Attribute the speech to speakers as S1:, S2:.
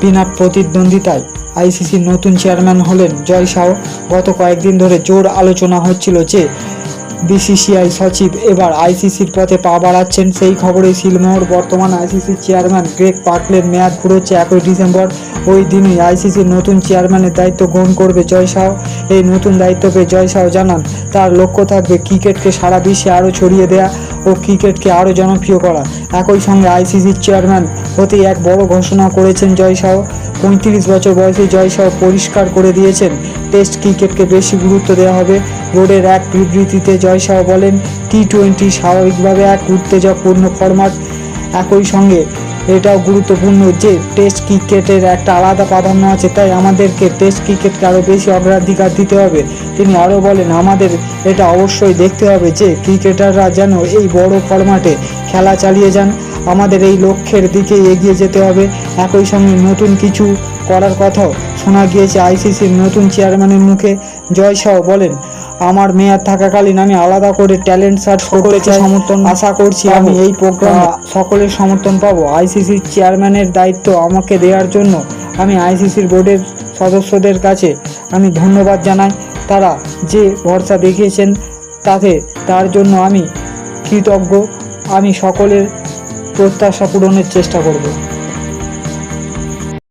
S1: বিনা প্রতিদ্বন্দ্বিতায় আইসিসির নতুন চেয়ারম্যান হলেন। জয় শাহ, গত কয়েকদিন ধরে জোর আলোচনা হচ্ছিল যে বিসিসিআই সচিব এবার আইসিসির পথে পা বাড়াচ্ছেন। সেই খবরে সিলমোহর বর্তমান আইসিসির চেয়ারম্যান গ্রেগ পার্কলের মেয়াদ ফুরোচ্ছে একই ডিসেম্বর। ওই দিনই আইসিসির নতুন চেয়ারম্যানের দায়িত্ব গ্রহণ করবে জয় শাহ। এই নতুন দায়িত্ব পেয়ে জয় শাহ জানান তার লক্ষ্য থাকবে ক্রিকেটকে সারা বিশ্বে আরও ছড়িয়ে দেওয়া ও ক্রিকেটকে আরও জনপ্রিয় করা। একই সঙ্গে আইসিসির চেয়ারম্যান হতে এক বড় ঘোষণা করেছেন জয় শাহ। পঁয়ত্রিশ বছর বয়সে জয় শাহ পরিষ্কার করে দিয়েছেন। টেস্ট ক্রিকেটকে বেশি গুরুত্ব দেওয়া হবে। বোর্ডের এক বিবৃতিতে জয় শাহ বলেন টি টোয়েন্টি স্বাভাবিকভাবে এক উত্তেজকপূর্ণ ফরম্যাট। একই সঙ্গে এটাও গুরুত্বপূর্ণ যে টেস্ট ক্রিকেটের একটা আলাদা প্রাধান্য আছে, তাই আমাদেরকে টেস্ট ক্রিকেটকে আরও বেশি অগ্রাধিকার দিতে হবে। তিনি আরও বলেন, আমাদের এটা অবশ্যই দেখতে হবে যে ক্রিকেটাররা যেন এই বড় ফরম্যাটে খেলা চালিয়ে যান। আমাদের এই লক্ষ্যের দিকে এগিয়ে যেতে হবে। একই সঙ্গে নতুন কিছু করার কথাও শোনা গিয়েছে আইসিসির নতুন চেয়ারম্যানের মুখে জয় শাহ বলেন আমার মেয়াদ থাকাকালীন আমি আলাদা করে ট্যালেন্ট সার্চ করতে চাই সমর্থন আশা করছি আমি এই প্রোগ্রাম সকলের সমর্থন পাবো। আইসিসির চেয়ারম্যানের দায়িত্ব আমাকে দেওয়ার জন্য আমি আইসিসির বোর্ডের সদস্যদের কাছে আমি ধন্যবাদ জানাই। তারা যে ভরসা দেখিয়েছেন তাতে তার জন্য আমি কৃতজ্ঞ। আমি সকলের প্রত্যাশা পূরণের চেষ্টা করব।